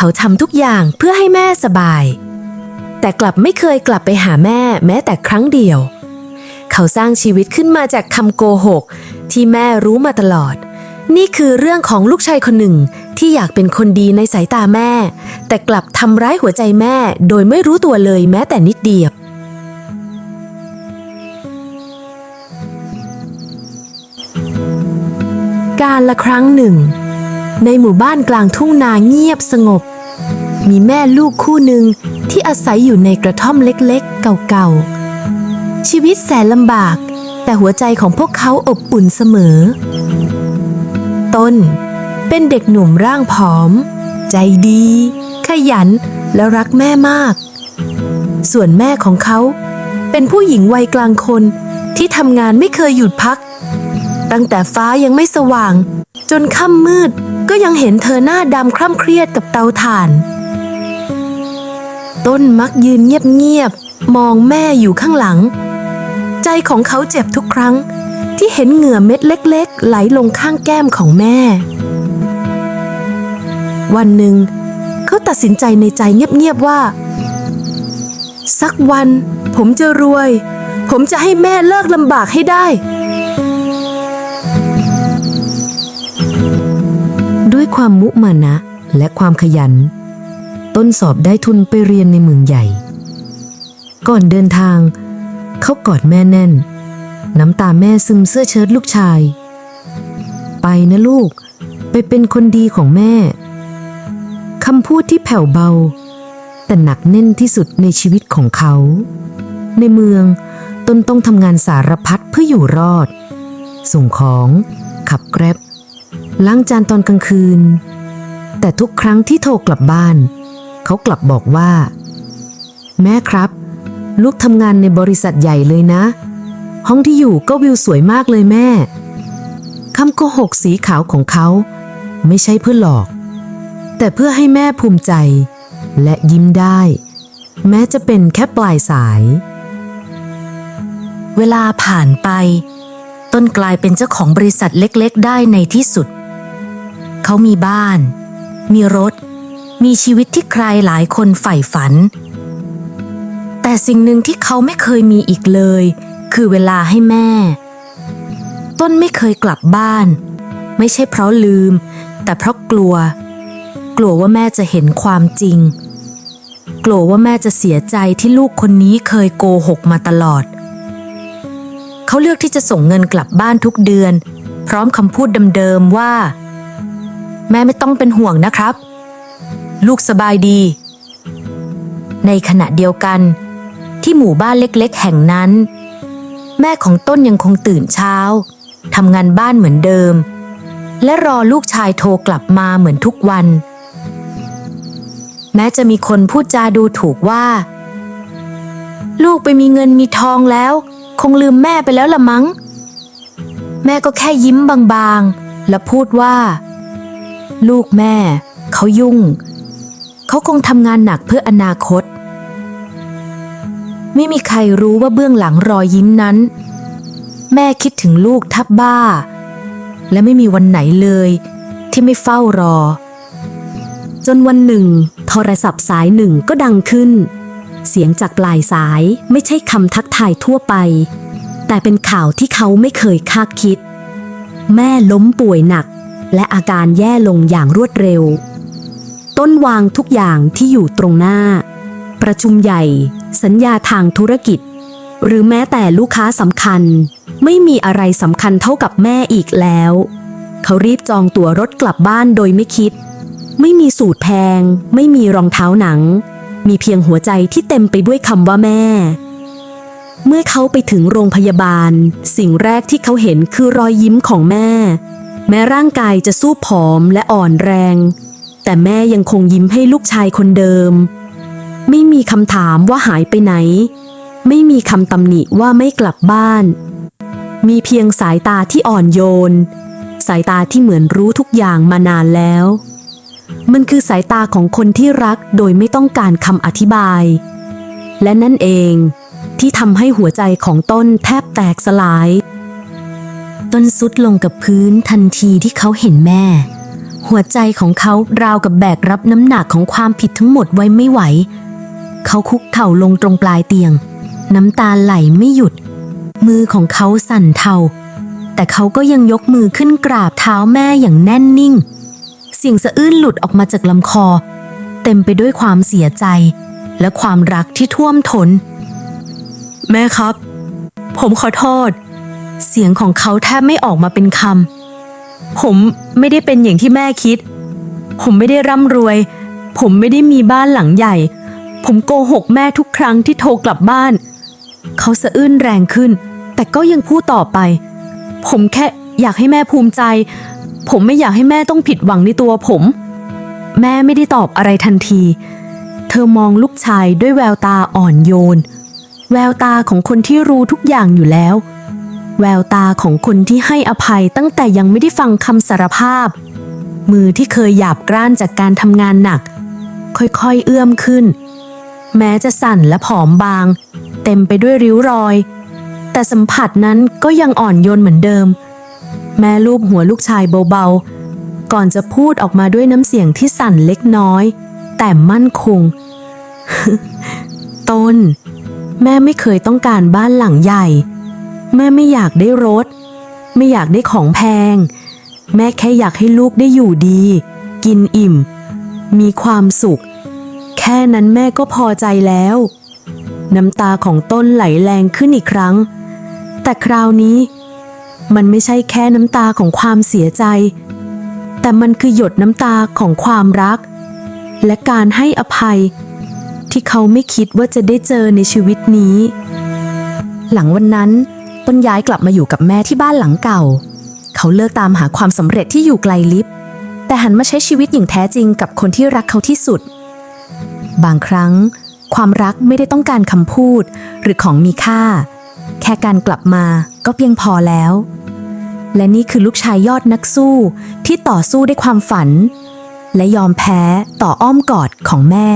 เขาทำทุกอย่างเพื่อให้แม่สบาย แต่กลับไม่เคยกลับไปหาแม่แม้แต่ครั้งเดียว เขาสร้างชีวิตขึ้นมาจากคำโกหก ที่แม่รู้มาตลอด นี่คือเรื่องของลูกชายคนหนึ่งที่อยากเป็นคนดีในสายตาแม่ แต่กลับทำร้ายหัวใจแม่โดยไม่รู้ตัวเลยแม้แต่นิดเดียวการละครั้งหนึ่ง ในหมู่บ้านกลางทุ่งนาเงียบสงบ มีแม่ลูกคู่หนึ่งที่อาศัยอยู่ในกระท่อมเล็กๆ เก่าๆ ชีวิตแสนลำบาก แต่หัวใจของพวกเขาอบอุ่นเสมอ ต้น เป็นเด็กหนุ่มร่างผอม ใจดี ขยันและรักแม่มาก ส่วนแม่ของเขา เป็นผู้หญิงวัยกลางคนที่ทำงานไม่เคยหยุดพัก ตั้งแต่ฟ้ายังไม่สว่าง จนค่ำมืดก็ยังเห็นเธอหน้าดำคร่ำเครียดกับเตาถ่าน ต้นมักยืนเงียบๆมองแม่อยู่ข้างหลัง ใจของเขาเจ็บทุกครั้ง ที่เห็นเหงื่อเม็ดเล็ก ๆ ไหลลงข้างแก้มของแม่ วันหนึ่ง เขาตัดสินใจในใจเงียบๆว่า สักวัน ผมจะรวย ผมจะให้แม่เลิกลำบากให้ได้ ความมุมานะและความขยัน ต้นสอบได้ทุนไปเรียนในเมืองใหญ่ ก่อนเดินทาง เขากอดแม่แน่น น้ำตาแม่ซึมเสื้อเชิ้ตลูกชาย ไปนะลูก ไปเป็นคนดีของแม่คำพูดที่แผ่วเบา แต่หนักแน่นที่สุดในชีวิตของเขา ในเมืองต้นต้องทำงานสารพัดเพื่ออยู่รอด ส่งของขับแกร็บ ล้างจานตอนกลางคืน แต่ทุกครั้งที่โทรกลับบ้าน เขากลับบอกว่า แม่ครับ ลูกทำงานในบริษัทใหญ่เลยนะ ห้องที่อยู่ก็วิวสวยมากเลยแม่คำโกหกสีขาวของเขา ไม่ใช่เพื่อหลอก แต่เพื่อให้แม่ภูมิใจ และยิ้มได้ แม้จะเป็นแค่ปลายสาย เวลาผ่านไป ต้นกลายเป็นเจ้าของบริษัทเล็ก ๆ ได้ในที่สุด เขามีบ้าน มีรถ มีชีวิตที่ใครหลายคนใฝ่ฝัน แต่สิ่งหนึ่งที่เขาไม่เคยมีอีกเลย คือเวลาให้แม่ ต้นไม่เคยกลับบ้าน ไม่ใช่เพราะลืม แต่เพราะกลัว กลัวว่าแม่จะเห็นความจริง กลัวว่าแม่จะเสียใจที่ลูกคนนี้เคยโกหกมาตลอด เขาเลือกที่จะส่งเงินกลับบ้านทุกเดือน พร้อมคำพูดเดิมๆว่า แม่ไม่ต้องเป็นห่วงนะครับ ลูกสบายดี ในขณะเดียวกัน ที่หมู่บ้านเล็กๆ แห่งนั้น แม่ของต้นยังคงตื่นเช้าทำงานบ้านเหมือนเดิม และรอลูกชายโทรกลับมาเหมือนทุกวัน แม้จะมีคนพูดจาดูถูกว่า ลูกไปมีเงินมีทองแล้ว คงลืมแม่ไปแล้วละมั้ง แม่ก็แค่ยิ้มบางๆ และพูดว่า ลูกแม่ เขายุ่ง เขาคงทำงานหนักเพื่ออนาคต ไม่มีใครรู้ว่าเบื้องหลังรอยยิ้มนั้น แม่คิดถึงลูกทับบ้า และไม่มีวันไหนเลย ที่ไม่เฝ้ารอ จนวันหนึ่ง โทรศัพท์สายหนึ่งก็ดังขึ้น เสียงจากปลายสายไม่ใช่คำทักทายทั่วไป แต่เป็นข่าวที่เขาไม่เคยคาดคิด แม่ล้มป่วยหนัก และอาการแย่ลงอย่างรวดเร็ว ต้นวางทุกอย่างที่อยู่ตรงหน้า ประชุมใหญ่ สัญญาทางธุรกิจ หรือแม้แต่ลูกค้าสำคัญ ไม่มีอะไรสำคัญเท่ากับแม่อีกแล้ว เขารีบจองตั๋วรถกลับบ้านโดยไม่คิด ไม่มีสูตรแพง ไม่มีรองเท้าหนัง มีเพียงหัวใจที่เต็มไปด้วยคำว่าแม่เมื่อเขาไปถึงโรงพยาบาล สิ่งแรกที่เขาเห็นคือรอยยิ้มของแม่ แม้ร่างกายจะสู้ผอมและอ่อนแรง แต่แม่ยังคงยิ้มให้ลูกชายคนเดิม ไม่มีคำถามว่าหายไปไหน ไม่มีคำตำหนิว่าไม่กลับบ้าน มีเพียงสายตาที่อ่อนโยน สายตาที่เหมือนรู้ทุกอย่างมานานแล้ว มันคือสายตาของคนที่รักโดยไม่ต้องการคำอธิบาย และนั่นเองที่ทำให้หัวใจของต้นแทบแตกสลาย ต้นสุดลงกับพื้นทันทีที่เขาเห็นแม่ หัวใจของเขาราวกับแบกรับน้ำหนักของความผิดทั้งหมดไว้ไม่ไหว เขาคุกเข่าลงตรงปลายเตียง น้ำตาไหลไม่หยุด มือของเขาสั่นเทา แต่เขาก็ยังยกมือขึ้นกราบเท้าแม่อย่างแน่นนิ่ง เสียงสะอื้นหลุดออกมาจากลำคอ เต็มไปด้วยความเสียใจ และความรักที่ท่วมทนแม่ครับ ผมขอโทษ เสียงของเขาแทบไม่ออกมาเป็นคำ ผมไม่ได้เป็นอย่างที่แม่คิด ผมไม่ได้ร่ำรวย ผมไม่ได้มีบ้านหลังใหญ่ ผมโกหกแม่ทุกครั้งที่โทรกลับบ้าน เขาสะอื้นแรงขึ้น แต่ก็ยังพูดต่อไป ผมแค่อยากให้แม่ภูมิใจ ผมไม่อยากให้แม่ต้องผิดหวังในตัวผม แม่ไม่ได้ตอบอะไรทันที เธอมองลูกชายด้วยแววตาอ่อนโยน แววตาของคนที่รู้ทุกอย่างอยู่แล้ว แววตาของคนที่ให้อภัยตั้งแต่ยังไม่ได้ฟังคำสารภาพ มือที่เคยหยาบกร้านจากการทำงานหนัก ค่อยๆเอื้อมขึ้น แม้จะสั่นและผอมบาง เต็มไปด้วยริ้วรอย แต่สัมผัสนั้นก็ยังอ่อนโยนเหมือนเดิม แม่ลูบหัวลูกชายเบาๆ ก่อนจะพูดออกมาด้วยน้ำเสียงที่สั่นเล็กน้อย แต่มั่นคง ต้น แม่ไม่เคยต้องการบ้านหลังใหญ่ แม่ไม่อยากได้รถ ไม่อยากได้ของแพง แม่แค่อยากให้ลูกได้อยู่ดี กินอิ่ม มีความสุข แค่นั้นแม่ก็พอใจแล้ว น้ำตาของต้นไหลแรงขึ้นอีกครั้ง แต่คราวนี้ มันไม่ใช่แค่น้ำตาของความเสียใจ แต่มันคือหยดน้ำตาของความรัก และการให้อภัย ที่เขาไม่คิดว่าจะได้เจอในชีวิตนี้ หลังวันนั้น ต้นย้ายกลับมาอยู่กับแม่ที่บ้านหลังเก่า เขาเลิกตามหาความสำเร็จที่อยู่ไกลลิฟแต่หันมาใช้ชีวิตอย่างแท้จริงกับคนที่รักเขาที่สุด บางครั้ง ความรักไม่ได้ต้องการคำพูด หรือของมีค่า แค่การกลับมาก็เพียงพอแล้ว และนี่คือลูกชายยอดนักสู้ที่ต่อสู้ด้วยความฝัน และยอมแพ้ต่ออ้อมกอดของแม่